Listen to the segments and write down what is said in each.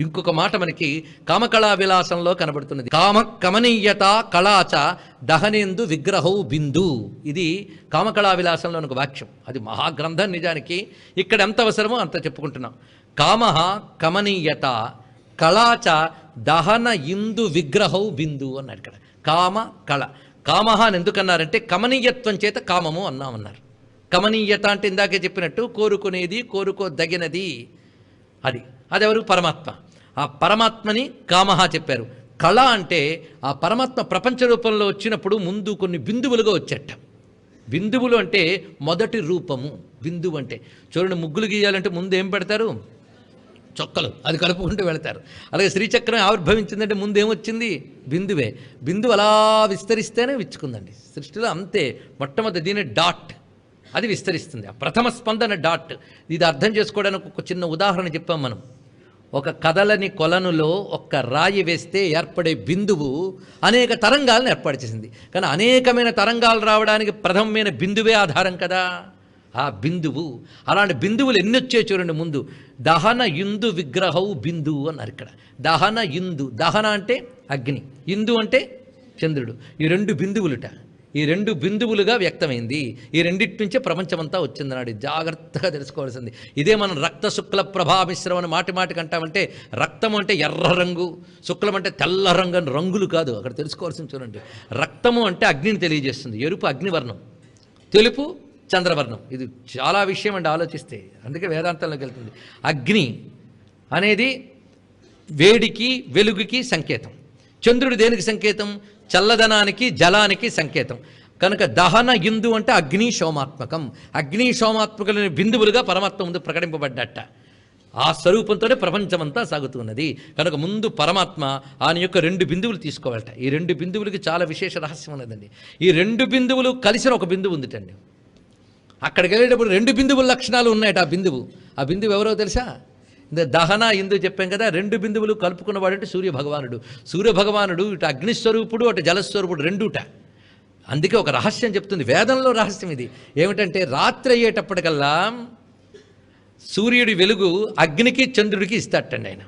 ఇంకొక మాట మనకి కామకళా విలాసంలో కనబడుతున్నది. కామ కమనీయత కళాచ దహనేందు విగ్రహౌ బిందు. ఇది కామకళా విలాసంలో ఒక వాక్యం. అది మహాగ్రంథం నిజానికి. ఇక్కడ ఎంత అవసరమో అంత చెప్పుకుంటున్నాం. కామ కమనీయత కళాచ దహన ఇందు విగ్రహౌ బిందు అన్నారు ఇక్కడ. కామ కళ. కామ అని ఎందుకన్నారంటే కమనీయత్వం చేత కామము అన్నామన్నారు. కమనీయత అంటే ఇందాకే చెప్పినట్టు కోరుకునేది కోరుకోదగినది. అది. అదెవరు? పరమాత్మ. ఆ పరమాత్మని కామహ చెప్పారు. కళ అంటే ఆ పరమాత్మ ప్రపంచ రూపంలో వచ్చినప్పుడు ముందు కొన్ని బిందువులుగా వచ్చేట. బిందువులు అంటే మొదటి రూపము. బిందువు అంటే చూడండి ముగ్గులు గీయాలంటే ముందు ఏం పెడతారు? చొక్కలు. అది కలుపుకుంటూ వెళతారు. అలాగే శ్రీచక్రం ఆవిర్భవించిందంటే ముందు ఏమొచ్చింది బిందువే. బిందువు అలా విస్తరిస్తేనే విచ్చుకుందండి. సృష్టిలో అంతే. మొట్టమొదటి దీని డాట్. అది విస్తరిస్తుంది. ఆ ప్రథమ స్పందన డాట్. ఇది అర్థం చేసుకోవడానికి ఒక చిన్న ఉదాహరణ చెప్పాం మనం. ఒక కదలని కొలనులో ఒక్క రాయి వేస్తే ఏర్పడే బిందువు అనేక తరంగాలను ఏర్పాటు చేసింది. కానీ అనేకమైన తరంగాలు రావడానికి ప్రథమమైన బిందువే ఆధారం కదా. ఆ బిందువు అలాంటి బిందువులు ఎన్ని వచ్చాయి చూడండి ముందు. దహన ఇందు విగ్రహవు బిందువు అన్నారు ఇక్కడ. దహన ఇందు దహన అంటే అగ్ని ఇందు అంటే చంద్రుడు. ఈ రెండు బిందువులుట. ఈ రెండు బిందువులుగా వ్యక్తమైంది. ఈ రెండింటి నుంచే ప్రపంచమంతా వచ్చిందన్నాడు. జాగ్రత్తగా తెలుసుకోవాల్సింది. ఇదే మనం రక్త శుక్ల ప్రభా మిశ్రమం అని మాటి మాటికి అంటామంటే రక్తం అంటే ఎర్ర రంగు శుక్లం అంటే తెల్ల రంగు అని రంగులు కాదు. అక్కడ తెలుసుకోవాల్సింది చూడండి. రక్తము అంటే అగ్నిని తెలియజేస్తుంది. ఎరుపు అగ్నివర్ణం తెలుపు చంద్రవర్ణం. ఇది చాలా విషయం అండి ఆలోచిస్తే. అందుకే వేదాంతంలోకి వెళ్తుంది. అగ్ని అనేది వేడికి వెలుగుకి సంకేతం. చంద్రుడు దేనికి సంకేతం? చల్లదనానికి జలానికి సంకేతం. కనుక దహన ఇందు అంటే అగ్ని సోమాత్మకం అగ్ని సోమాత్మకులని బిందువులుగా పరమాత్మ ముందు ప్రకటింపబడ్డట. ఆ స్వరూపంతోనే ప్రపంచమంతా సాగుతున్నది. కనుక ముందు పరమాత్మ ఆయన యొక్క రెండు బిందువులు తీసుకోవాలట. ఈ రెండు బిందువులకి చాలా విశేష రహస్యం ఉన్నదండి. ఈ రెండు బిందువులు కలిసిన ఒక బిందువు ఉందిటండి. అక్కడికి వెళ్ళేటప్పుడు రెండు బిందువుల లక్షణాలు ఉన్నాయట ఆ బిందువు. ఆ బిందువు ఎవరో తెలుసా? దహన ఇందు చెప్పాం కదా రెండు బిందువులు కలుపుకున్నవాడంటే సూర్య భగవానుడు సూర్య భగవానుడు ఇటు అగ్నిస్వరూపుడు అటు జలస్వరూపుడు రెండుట. అందుకే ఒక రహస్యం చెప్తుంది. వేదంలో రహస్యం ఇది. ఏమిటంటే రాత్రి అయ్యేటప్పటికల్లా సూర్యుడి వెలుగు అగ్నికి చంద్రుడికి ఇస్తాడటండి ఆయన.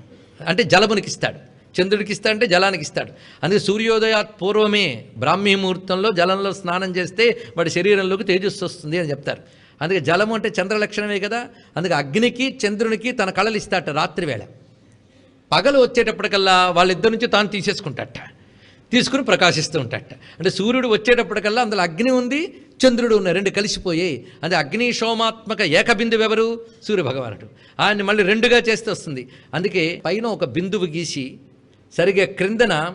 అంటే జలమునికి ఇస్తాడు. చంద్రుడికి ఇస్తాడంటే జలానికి ఇస్తాడు. అందుకే సూర్యోదయాత్ పూర్వమే బ్రాహ్మీ ముహూర్తంలో జలంలో స్నానం చేస్తే వాడి శరీరంలోకి తేజస్సు వస్తుంది అని చెప్తారు. అందుకే జలము అంటే చంద్ర లక్షణమే కదా? అందుకే అగ్నికి చంద్రునికి తన కళలు ఇస్తాట రాత్రివేళ. పగలు వచ్చేటప్పటికల్లా వాళ్ళిద్దరి నుంచి తాను తీసేసుకుంటాట. తీసుకుని ప్రకాశిస్తూ ఉంటాట. అంటే సూర్యుడు వచ్చేటప్పటికల్లా అందులో అగ్ని ఉంది చంద్రుడు ఉన్నాయి రెండు కలిసిపోయాయి. అంటే అగ్ని సోమాత్మక ఏకబిందువు ఎవరు? సూర్య భగవానుడు ఆయన్ని మళ్ళీ రెండుగా చేస్తే వస్తుంది. అందుకే పైన ఒక బిందువు గీసి సరిగ్గా క్రిందన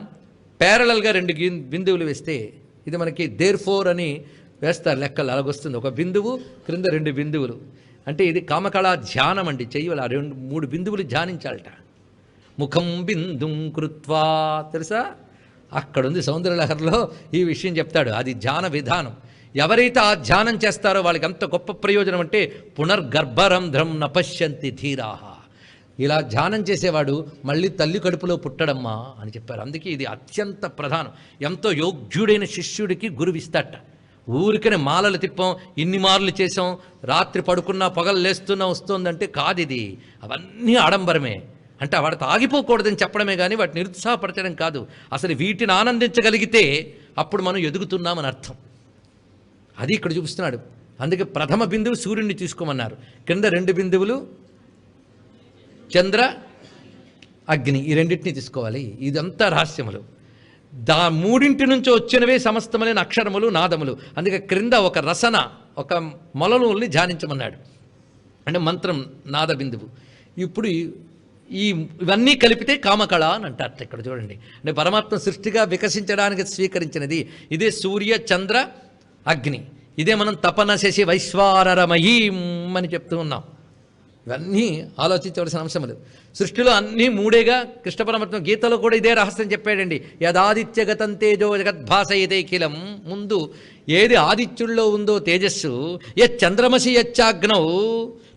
ప్యారలల్గా రెండు బిందువులు వేస్తే ఇది మనకి దేర్ ఫోర్ అని వేస్తారు లెక్కలు అలాగొస్తుంది. ఒక బిందువు క్రింద రెండు బిందువులు. అంటే ఇది కామకళా ధ్యానం అండి. చెయ్యాలి ఆ రెండు మూడు బిందువులు ధ్యానించాలట. ముఖం బిందుం కృత్వా. తెలుసా? అక్కడుంది సౌందర్యలహరిలో ఈ విషయం చెప్తాడు. అది ధ్యాన విధానం. ఎవరైతే ఆ ధ్యానం చేస్తారో వాళ్ళకి అంత గొప్ప ప్రయోజనం అంటే పునర్గర్భరంధ్రం నపశ్యంతి ధీరాహ. ఇలా ధ్యానం చేసేవాడు మళ్ళీ తల్లి కడుపులో పుట్టడమ్మా అని చెప్పారు. అందుకే ఇది అత్యంత ప్రధానం. ఎంతో యోగ్యుడైన శిష్యుడికి గురువిస్తాట ఊరికనే మాలలు తిప్పాం ఇన్ని మార్లు చేసాం రాత్రి పడుకున్నా పగలు లేస్తున్నా వస్తుందంటే కాదు ఇది అవన్నీ ఆడంబరమే. అంటే వాడితో ఆగిపోకూడదని చెప్పడమే కానీ వాటిని నిరుత్సాహపరచడం కాదు. అసలు వీటిని ఆనందించగలిగితే అప్పుడు మనం ఎదుగుతున్నామని అర్థం. అది ఇక్కడ చూపిస్తున్నాడు. అందుకే ప్రథమ బిందువు సూర్యుడిని తీసుకోమన్నారు. కింద రెండు బిందువులు చంద్ర అగ్ని. ఈ రెండింటిని తీసుకోవాలి. ఇదంతా రహస్యములు. దా మూడింటి నుంచి వచ్చినవే సమస్తమైన అక్షరములు నాదములు. అందుకే క్రింద ఒక రసన ఒక మొలలోల్ని ధ్యానించమన్నాడు. అంటే మంత్రం నాద బిందువు. ఇప్పుడు ఈ- ఇవన్నీ కలిపితే కామకళ అని అంటారు ఇక్కడ చూడండి. అంటే పరమాత్మ సృష్టిగా వికసించడానికి స్వీకరించినది ఇదే సూర్య చంద్ర అగ్ని. ఇదే మనం తపన చేసి వైశ్వారరమయీం అని చెప్తూ ఉన్నాం. ఇవన్నీ ఆలోచించవలసిన అంశం లేదు. సృష్టిలో అన్నీ మూడేగా కృష్ణ పరమాత్మ గీతలో కూడా ఇదే రహస్యం చెప్పాడండి. యదాదిత్యగతం తేజో జగద్భాసయతే కిలం ముందు ఏది ఆదిత్యుల్లో ఉందో తేజస్సు యచ్చంద్రమసి యచ్చాగ్నౌ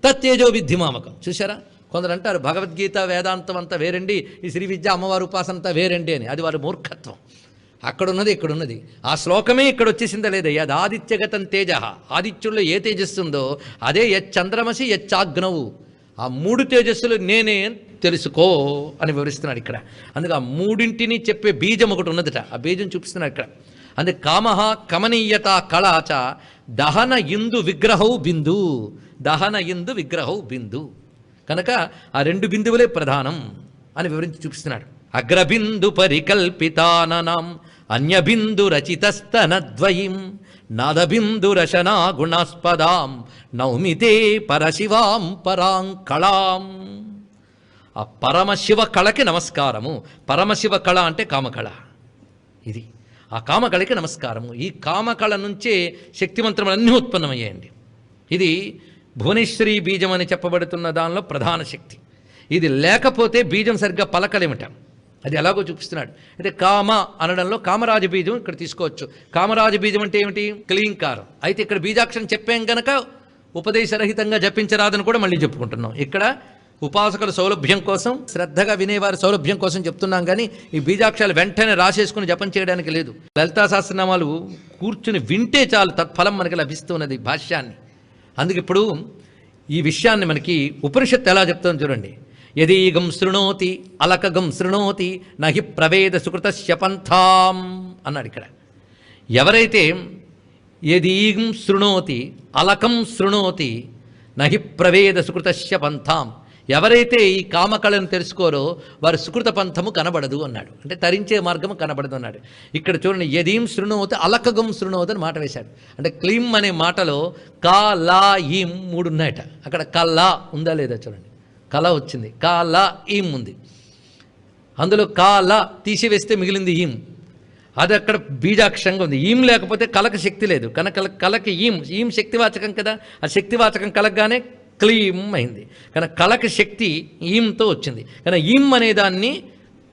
తత్తేజో విద్ధిమామకం. చూసారా కొందరు అంటారు భగవద్గీత వేదాంతం అంతా వేరండి. ఈ శ్రీ విద్య అమ్మవారి ఉపాసన అంతా వేరండి అని. అది వారి మూర్ఖత్వం. అక్కడున్నది ఇక్కడున్నది. ఆ శ్లోకమే ఇక్కడ వచ్చేసిందా లేదా? యద్ ఆదిత్యగతం తేజ. ఆదిత్యుల్లో ఏ తేజస్సు ఉందో అదే యచ్చంద్రమసి యచ్చాగ్నవు ఆ మూడు తేజస్సులు నేనే తెలుసుకో అని వివరిస్తున్నాడు ఇక్కడ. అందుకే ఆ మూడింటిని చెప్పే బీజం ఒకటి ఉన్నదట. ఆ బీజం చూపిస్తున్నాడు ఇక్కడ. అందుకే కామహ కమనీయత కళాచ దహన ఇందు విగ్రహౌ బిందు. దహన ఇందు విగ్రహౌ బిందు. కనుక ఆ రెండు బిందువులే ప్రధానం అని వివరించి చూపిస్తున్నాడు. అగ్రబిందు పరికల్పితాననం అన్యబిందు రచితస్తనద్వయం నాదబిందు రచనా గుణాస్పదాం నౌమితే పరశివాం పరాం కళాం. ఆ పరమశివ కళకి నమస్కారము. పరమశివ కళ అంటే కామకళ. ఇది ఆ కామకళకి నమస్కారము. ఈ కామకళ నుంచే శక్తిమంత్రములన్నీ ఉత్పన్నమయ్యాయండి. ఇది భువనేశ్వరి బీజం అని చెప్పబడుతున్న దానిలో ప్రధాన శక్తి. ఇది లేకపోతే బీజం సరిగ్గా పలకలేమిట. అది ఎలాగో చూపిస్తున్నాడు. అయితే కామ అనడంలో కామరాజ బీజం ఇక్కడ తీసుకోవచ్చు. కామరాజ బీజం అంటే ఏమిటి? క్లీంకారం. అయితే ఇక్కడ బీజాక్షరం చెప్పాం గనక ఉపదేశరహితంగా జపించరాదని కూడా మళ్ళీ చెప్పుకుంటున్నాం. ఇక్కడ ఉపాసకుల సౌలభ్యం కోసం శ్రద్ధగా వినేవారి సౌలభ్యం కోసం చెప్తున్నాం కానీ ఈ బీజాక్షరాలు వెంటనే రాసేసుకుని జపం చేయడానికి లేదు. లలితా సహస్రనామాలు కూర్చుని వింటే చాలు తత్ఫలం మనకి లభిస్తున్నది భాష్యాన్ని. అందుకే ఇప్పుడు ఈ విషయాన్ని మనకి ఉపనిషత్తు ఎలా చెప్తుందో చూడండి. యదీగం శృణోతి అలకగం శృణోతి నహి ప్రవేద సుకృతస్య పంథాం అన్నాడు ఇక్కడ. ఎవరైతే యదీగం శృణోతి అలకం శృణోతి నహి ప్రవేద సుకృతస్య పంథాం ఎవరైతే ఈ కామకళను తెలుసుకోరో వారు సుకృత పంథము కనబడదు అన్నాడు. అంటే తరించే మార్గము కనబడదు అన్నాడు. ఇక్కడ చూడండి యదీం శృణోతి అలకగం శృణోతి అని మాట వేశాడు. అంటే క్లీం అనే మాటలో కా లా ఈం మూడు ఉన్నాయట. అక్కడ కల్లా ఉందా లేదా చూడండి. కళ వచ్చింది. కాల ఈం ఉంది. అందులో కాల తీసివేస్తే మిగిలింది ఈం అది అక్కడ బీజాక్షంగా ఉంది. ఈం లేకపోతే కలక శక్తి లేదు. కనుక కలకి ఈం ఈం శక్తివాచకం కదా. ఆ శక్తివాచకం కలగగానే క్లీం అయింది. కానీ కలక శక్తి ఈంతో వచ్చింది. కానీ ఈం అనే దాన్ని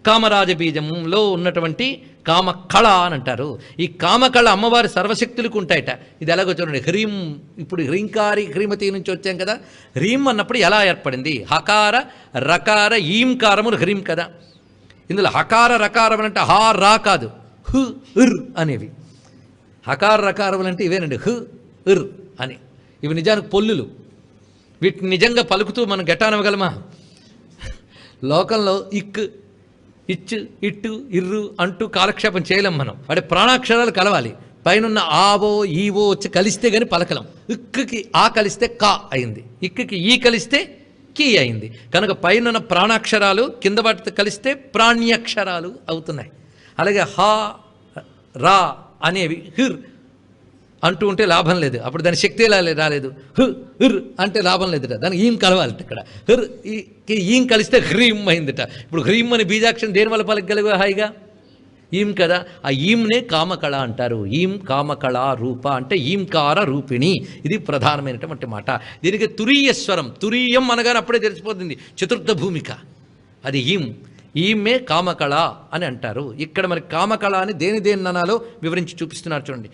కామరాజ బీజంలో ఉన్నటువంటి కామ కళ అని అంటారు. ఈ కామకళ అమ్మవారి సర్వశక్తులకు ఉంటాయట. ఇది ఎలాగో చూడండి. హ్రీం ఇప్పుడు హ్రీంకారి హ్రీమతి నుంచి వచ్చాం కదా. హ్రీం అన్నప్పుడు ఎలా ఏర్పడింది? హకార రకార ఈంకారములు హ్రీం కదా. ఇందులో హకార రకారం అంటే హా రా కాదు. హు ఇర్ అనేవి. హకార రకారములు అంటే ఇవేనండి. హు ఇర్ అని. ఇవి నిజానికి పొల్లులు. వీటిని నిజంగా పలుకుతూ మనం గెటానవగలమా లోకంలో ఇక్ ఇచ్చు ఇట్టు ఇర్రు అంటూ కాలక్షేపం చేయలేం మనం. వాటి ప్రాణాక్షరాలు కలవాలి. పైనున్న ఆవో ఈవో వచ్చి కలిస్తే కానీ పలకలం. ఇక్కుకి ఆ కలిస్తే కా అయింది. ఇక్కుకి ఈ కలిస్తే కీ అయింది. కనుక పైనున్న ప్రాణాక్షరాలు కింద వాటితో కలిస్తే ప్రాణ్యక్షరాలు అవుతున్నాయి. అలాగే హా రా అనేవి హిర్ అంటూ ఉంటే లాభం లేదు. అప్పుడు దాని శక్తి రాలేదు. హు హిర్ అంటే లాభం లేదుట. దానికి ఈం కలవాలి ఇక్కడ హిర్ ఈ- ఈం కలిస్తే హ్రీం అయిందిట. ఇప్పుడు హ్రీం అని బీజాక్షరం దేని వల్ల పలకగలిగా హాయిగా? ఈం కదా. ఆ ఈంనే కామకళ అంటారు. ఈం కామకళ రూప అంటే ఈంకార రూపిణి. ఇది ప్రధానమైనటువంటి మాట. దీనికి తురీయ స్వరం తురీయం అనగానే అప్పుడే తెలిసిపోతుంది. చతుర్థ భూమిక. అది ఈం. ఈమె కామకళ అని అంటారు. ఇక్కడ మరి కామకళ అని దేని దేని అనాలో వివరించి చూపిస్తున్నారు చూడండి.